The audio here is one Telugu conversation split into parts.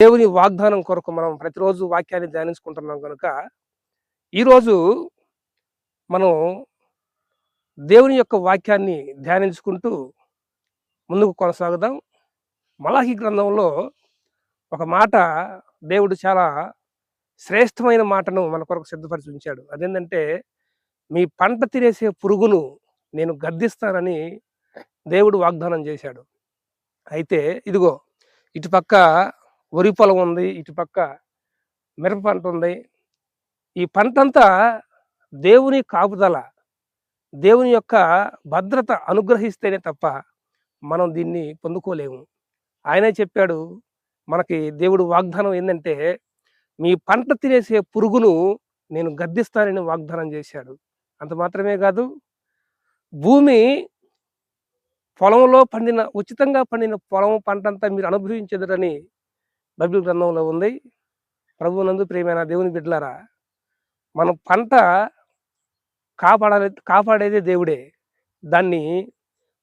దేవుని వాగ్దానం కొరకు మనం ప్రతిరోజు వాక్యాన్ని ధ్యానించుకుంటున్నాం కనుక ఈరోజు మనం దేవుని యొక్క వాక్యాన్ని ధ్యానించుకుంటూ ముందుకు కొనసాగుదాం. మలాహి గ్రంథంలో ఒక మాట దేవుడు చాలా శ్రేష్టమైన మాటను మన కొరకు సిద్ధపరిచి ఉంచాడు అదేంటంటే మీ పంట తినేసే పురుగును నేను గద్దిస్తానని దేవుడు వాగ్దానం చేశాడు. అయితే ఇదిగో ఇటుపక్క వరి పొలం ఉంది ఇటుపక్క మిరప పంట ఉంది. ఈ పంటంతా దేవుని కాపుదల దేవుని యొక్క భద్రత అనుగ్రహిస్తేనే తప్ప మనం దీన్ని పొందుకోలేము. ఆయనే చెప్పాడు మనకి దేవుడు వాగ్దానం ఏంటంటే మీ పంట తినేసే పురుగును నేను గద్దిస్తానని వాగ్దానం చేశాడు. అంత మాత్రమే కాదు భూమి పొలంలో పండిన ఉచితంగా పండిన పొలం పంటంతా మీరు అనుభవించదురని బైబిల్ గ్రంథంలో ఉంది. ప్రభువునందు ప్రియమైన దేవుని బిడ్డలారా మన పంట కాపాడాలి కాపాడేదే దేవుడే. దాన్ని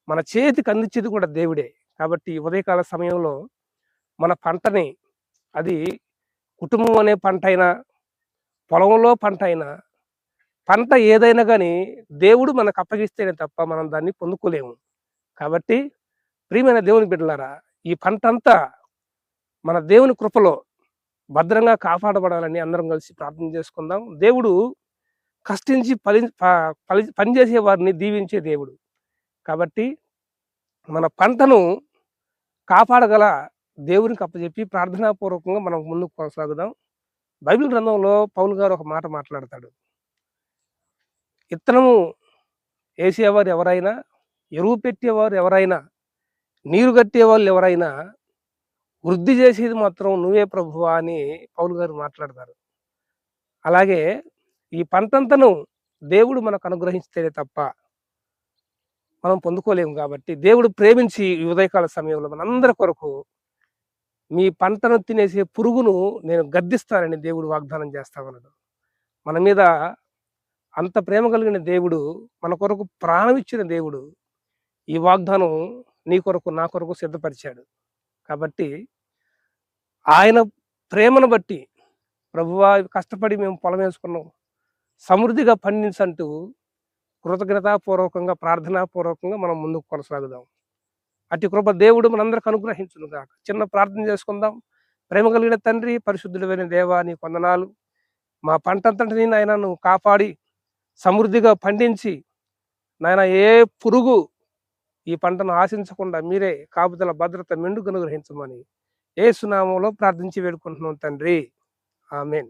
మన చేతికి అందించేది కూడా దేవుడే. కాబట్టి ఉదయకాల సమయంలో మన పంటని అది కుటుంబం అనే పంట అయినా పొలంలో పంట అయినా పంట ఏదైనా కానీ దేవుడు మనకు అప్పగిస్తేనే తప్ప మనం దాన్ని పొందుకోలేము. కాబట్టి ప్రియమైన దేవుని బిడ్డలారా ఈ పంట అంతా మన దేవుని కృపలో భద్రంగా కాపాడబడాలని అందరం కలిసి ప్రార్థన చేసుకుందాం. దేవుడు కష్టించి ఫలి ప- ఫలి- పనిచేసే వారిని దీవించే దేవుడు. కాబట్టి మన పంటను కాపాడగల దేవునికి అప్పచెప్పి ప్రార్థనాపూర్వకంగా మనం ముందుకు కొనసాగుదాం. బైబిల్ గ్రంథంలో పౌలు గారు ఒక మాట మాట్లాడతాడు. ఇత్తనము వేసేవారు ఎవరైనా ఎరువు పెట్టేవారు ఎవరైనా నీరు కట్టేవాళ్ళు ఎవరైనా వృద్ధి చేసేది మాత్రం నువ్వే ప్రభువా అని పౌలు గారు మాట్లాడతారు. అలాగే ఈ పంటంతను దేవుడు మనకు అనుగ్రహిస్తేనే తప్ప మనం పొందుకోలేము కాబట్టి దేవుడు ప్రేమించి ఈ ఉదయకాల సమయంలో మనందరి కొరకు మీ పంటను తినేసే పురుగును నేను గద్దిస్తానని దేవుడు వాగ్దానం చేస్తా ఉన్నాడు. మన మీద అంత ప్రేమ కలిగిన దేవుడు మన కొరకు ప్రాణం ఇచ్చిన దేవుడు ఈ వాగ్దానం నీ కొరకు నా కొరకు సిద్ధపరిచాడు. కాబట్టి ఆయన ప్రేమను బట్టి ప్రభువా కష్టపడి మేము పొలం వేసుకున్నాం. సమృద్ధిగా పండించంటూ కృతజ్ఞతాపూర్వకంగా ప్రార్థనాపూర్వకంగా మనం ముందుకు కొనసాగుదాం. అటు కృప దేవుడు మనందరికి అనుగ్రహించును కాక చిన్న ప్రార్థన చేసుకుందాం. ప్రేమ కలిగిన తండ్రి పరిశుద్ధుడైన దేవా నీ కొందనాలు. మా పంటంతటిని నాయన నువ్వు కాపాడి సమృద్ధిగా పండించి నాయన ఏ పురుగు ఈ పంటను ఆశించకుండా మీరే కాపుదల భద్రత మెండుకు అనుగ్రహించమని ఏ సునామంలో ప్రార్థించి వేడుకుంటున్నాం తండ్రి. ఆమెన్.